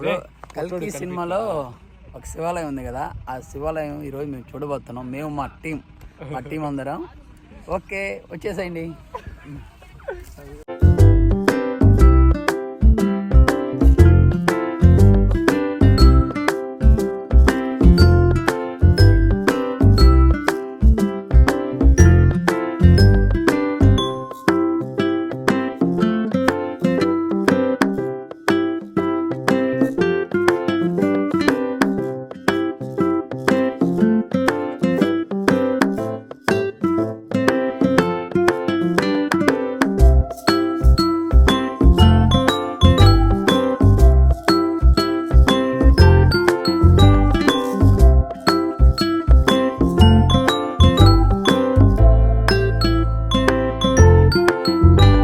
ఇప్పుడు కల్కి సినిమాలో ఒక శివాలయం ఉంది కదా ఆ శివాలయం ఈరోజు మేము చూడబోతున్నాం. మేము మా టీం మా టీం అందరం. ఓకే వచ్చేసేయండి. Bye.